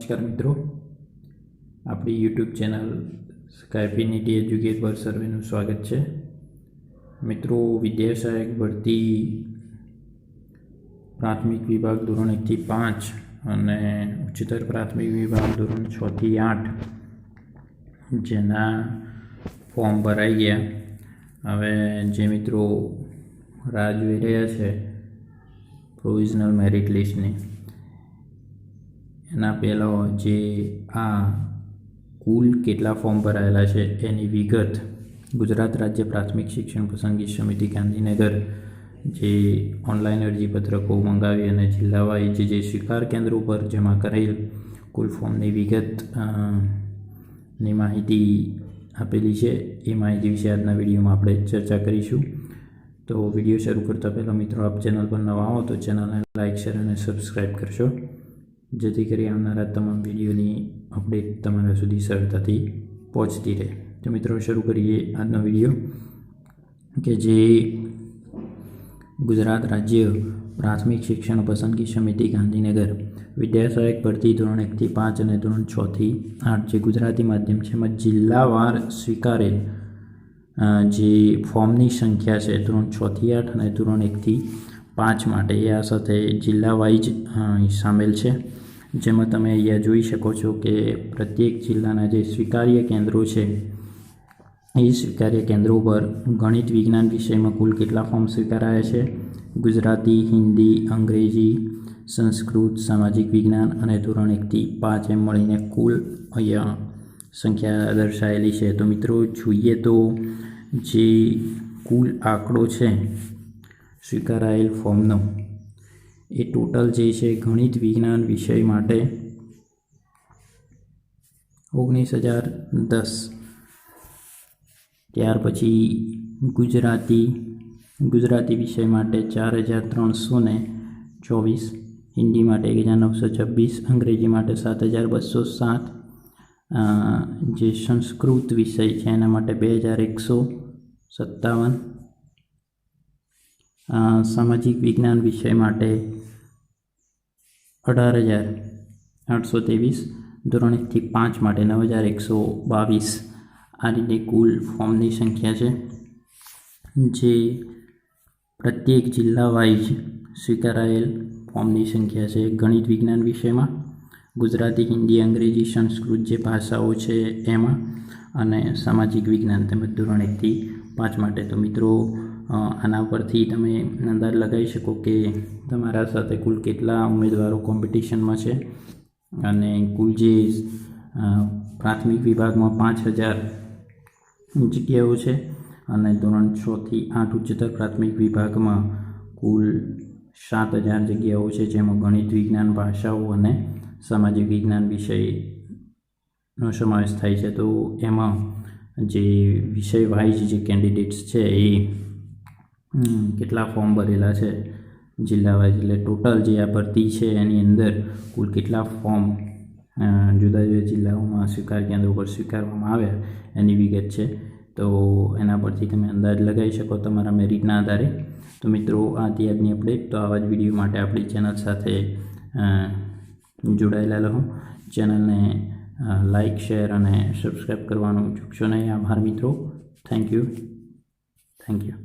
નમસ્કાર મિત્રો. આપણી યુટ્યુબ ચેનલ સ્કાયફિનિટી એજ્યુકેટ પર સર્વેનું સ્વાગત છે. મિત્રો, વિદ્યા સહાયક ભરતી પ્રાથમિક વિભાગ ધોરણ એકથી પાંચ અને ઉચ્ચતર પ્રાથમિક વિભાગ ધોરણ છથી આઠ જેના ફોર્મ ભરાઈ ગયા. હવે જે મિત્રો રાહ જોઈ રહ્યા છે, પ્રોવિઝનલ મેરિટ લિસ્ટની એના પહેલાં જે આ કુલ કેટલા ફોર્મ ભરાયેલા છે, એની વિગત ગુજરાત રાજ્ય પ્રાથમિક શિક્ષણ પસંદગી સમિતિ ગાંધીનગર જે ઓનલાઈન અરજીપત્રકો મંગાવી અને જિલ્લા જે જે સ્વીકાર કેન્દ્રો પર જમા કરેલ કુલ ફોર્મની વિગતની માહિતી આપેલી છે, એ માહિતી વિશે આજના વિડીયોમાં આપણે ચર્ચા કરીશું. તો વીડિયો શરૂ કરતાં પહેલાં મિત્રો, આપ ચેનલ પર નવા હો તો ચેનલને લાઇક, શેર અને સબસ્ક્રાઈબ કરશો. જેથી કરી આવનારા તમામ વિડીયોની અપડેટ તમારા સુધી સરળતાથી પહોંચતી રહે. તો મિત્રો, શરૂ કરીએ આજનો વીડિયો કે જે ગુજરાત રાજ્ય પ્રાથમિક શિક્ષણ પસંદગી સમિતિ ગાંધીનગર વિદ્યા સહાયક ભરતી ધોરણ એકથી પાંચ અને ધોરણ છથી આઠ જે ગુજરાતી માધ્યમ છે, એમાં જિલ્લાવાર સ્વીકારેલ જે ફોર્મની સંખ્યા છે ધોરણ છથી આઠ અને ધોરણ એકથી પાંચ માટે. એ આ સાથે જિલ્લા વાઇઝ સામેલ છે. જેમાં તમે અહીંયા જોઈ શકો છો કે પ્રત્યેક જિલ્લાના જે સ્વીકાર્ય કેન્દ્રો છે, એ સ્વીકાર્ય કેન્દ્રો પર ગણિત વિજ્ઞાન વિષયમાં કુલ કેટલા ફોર્મ સ્વીકારાયા છે? ગુજરાતી, હિન્દી, અંગ્રેજી, સંસ્કૃત, સામાજિક વિજ્ઞાન અને ધોરણ એકથી પાંચ એમ મળીને કુલ અહીંયા સંખ્યા દર્શાવેલી છે. તો મિત્રો, જોઈએ તો જે કુલ આંકડો છે, સ્વીકારાયેલ ફોર્મનો એ ટોટલ જે છે ગણિત વિજ્ઞાન વિષય માટે ઓગણીસ હજાર દસ. ત્યાર પછી ગુજરાતી ગુજરાતી વિષય માટે ચાર હજાર ત્રણસો ને ચોવીસ. હિન્દી માટે એક હજાર નવસો છવ્વીસ. અંગ્રેજી માટે સાત હજાર બસો સાત. જે સંસ્કૃત વિષય છે એના માટે બે હજાર એકસો સત્તાવન. સામાજિક વિજ્ઞાન વિષય માટે અઢાર હજાર આઠસો ત્રેવીસ, ધોરણ એકથી પાંચ માટે નવ હજાર એકસો બાવીસ. આ રીતે કુલ ફોર્મની સંખ્યા છે, જે પ્રત્યેક જિલ્લા વાઇઝ સ્વીકારાયેલ ફોર્મની સંખ્યા છે. ગણિત વિજ્ઞાન વિષયમાં ગુજરાતી, હિન્દી, અંગ્રેજી, સંસ્કૃત જે ભાષાઓ છે એમાં અને સામાજિક વિજ્ઞાન તેમજ ધોરણ એકથી પાંચ માટે. તો મિત્રો આના પરથી તમે અંદાજ લગાવી શકો કે તમારા સાથે કુલ કેટલા ઉમેદવારો કોમ્પિટિશનમાં છે? અને કુલ જે પ્રાથમિક વિભાગમાં પાંચ હજાર જગ્યાઓ છે અને ધોરણ છથી આઠ ઉચ્ચતર પ્રાથમિક વિભાગમાં કુલ સાત હજાર જગ્યાઓ છે, જેમાં ગણિત, વિજ્ઞાન, ભાષાઓ અને સામાજિક વિજ્ઞાન વિષયનો સમાવેશ થાય છે. તો એમાં જે વિષય વાઇઝ જે કેન્ડિડેટ્સ છે એ કેટલા ફોર્મ ભરેલા છે? જિલ્લા વાઇઝ એટલે ટોટલ જે આ ભરતી છે એની અંદર કુલ કેટલા ફોર્મ જુદા જુદા જિલ્લાઓમાં સ્વીકાર કેન્દ્રો પર સ્વીકારવામાં આવ્યા એની વિગત છે. તો એના પરથી તમે અંદાજ લગાવી શકો તમારા મેરિટના આધારે. તો મિત્રો, આ હતી આજની અપડેટ તો આવા જ વીડિયો માટે આપણી ચેનલ સાથે જોડાયેલા રહો. ચેનલને લાઇક શેર અને સબસ્ક્રાઈબ કરવાનું ચૂકશો નહીં. આભાર મિત્રો. Thank you thank you